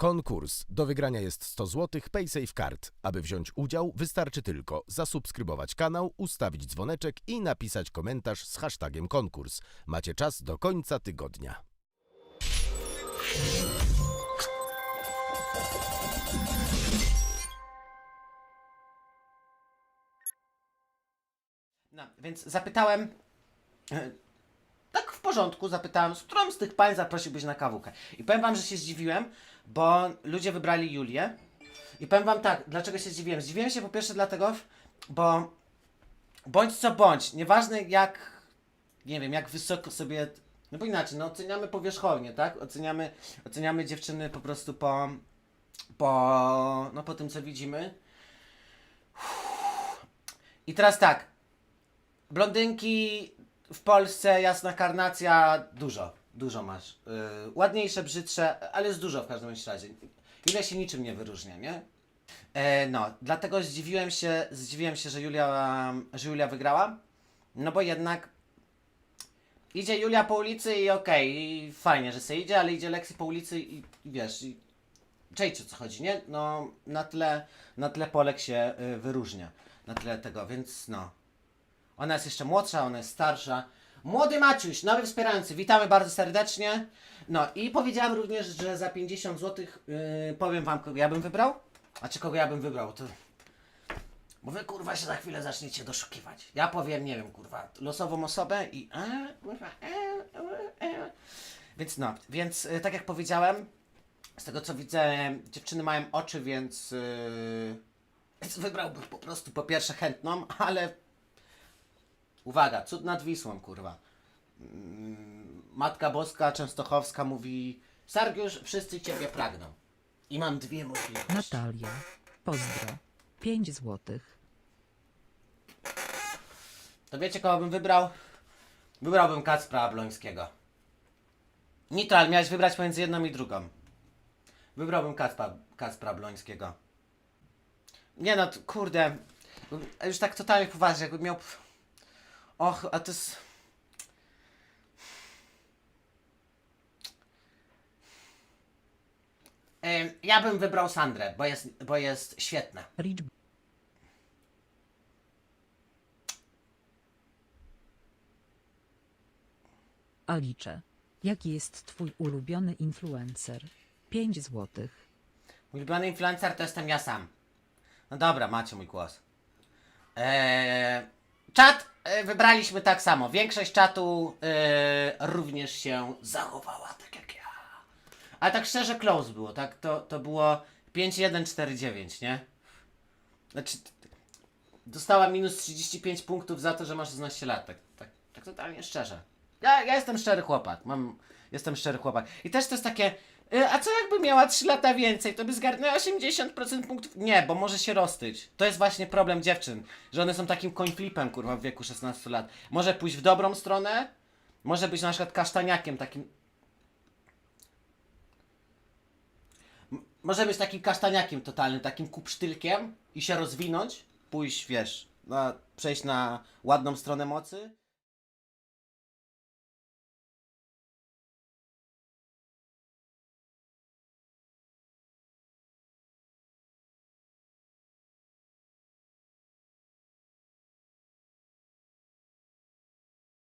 Konkurs. Do wygrania jest 100 zł PaySafe Card. Aby wziąć udział, wystarczy tylko zasubskrybować kanał, ustawić dzwoneczek i napisać komentarz z hashtagiem konkurs. Macie czas do końca tygodnia. No, więc zapytałem, e, porządku, zapytałem, z którą z tych pań zaprosiłbyś na kawukę? I powiem wam, że się zdziwiłem, bo ludzie wybrali Julię. I powiem wam tak, dlaczego się zdziwiłem? Zdziwiłem się po pierwsze dlatego, bo bądź co bądź, nieważne jak, nie wiem, jak wysoko sobie, no bo inaczej, no oceniamy powierzchownie, tak? Oceniamy, oceniamy dziewczyny po prostu po, po, no po tym co widzimy. I teraz tak, Blondynki w Polsce, jasna karnacja, dużo, dużo masz. Yy, ładniejsze, brzydsze, ale jest dużo w każdym razie. Ile się niczym nie wyróżnia, nie? E, no, dlatego zdziwiłem się, zdziwiłem się, że Julia, że Julia wygrała. No bo jednak idzie Julia po ulicy i okej, i fajnie, że se idzie, ale idzie Lexi po ulicy i, i wiesz, i czejcie co chodzi, nie? No, na tle, na tle Polek się y, wyróżnia. Na tle tego, więc no. Ona jest jeszcze młodsza, ona jest starsza. Młody Maciuś, nowy wspierający, witamy bardzo serdecznie. No i powiedziałem również, że za 50 zł yy, powiem wam, kogo ja bym wybrał. A czy kogo ja bym wybrał, to... Bo wy kurwa się za chwilę zaczniecie doszukiwać. Ja powiem, nie wiem, kurwa, losową osobę i... E, e. Więc no, więc y, tak jak powiedziałem, z tego co widzę, dziewczyny mają oczy, więc... Yy, więc wybrałbym po prostu po pierwsze chętną, ale Uwaga, cud nad Wisłą, kurwa. Mm, Matka Boska Częstochowska mówi Sargiusz, wszyscy Ciebie pragną. I mam dwie możliwości. Natalia. Pozdro. 5 złotych. To wiecie, kogo bym wybrał? Wybrałbym Kacpra Ablońskiego. Nitral, miałeś wybrać pomiędzy jedną i drugą. Wybrałbym Kacpra, Kacpra Ablońskiego. Nie no, kurde. Już tak totalnie poważnie, jakbym miał... Och, a to jest... Ja bym wybrał Sandrę, bo jest, bo jest świetna. Rich. Alicze. Jaki jest twój ulubiony influencer? 5 złotych. Ulubiony influencer to jestem ja sam. No dobra, macie mój głos. Eee, czat e, wybraliśmy tak samo. Większość czatu e, również się zachowała tak jak ja. Ale tak szczerze close było, tak? To, to było 5149, nie? Znaczy, dostała minus 35 punktów za to, że masz 16 lat. Tak, tak, tak totalnie szczerze. Ja, ja jestem szczery chłopak. Mam, jestem szczery chłopak. I też to jest takie. Y, A co jakby miała 3 lata więcej, to by zgarnęła 80% punktów? Nie, bo może się roztyć. To jest właśnie problem dziewczyn, że one są takim coin flipem, kurwa, w wieku 16 lat. Może pójść w dobrą stronę, może być na przykład kasztaniakiem takim. Może być takim kasztaniakiem totalnym, takim kupsztylkiem i się rozwinąć, pójść, wiesz, na, przejść na ładną stronę mocy.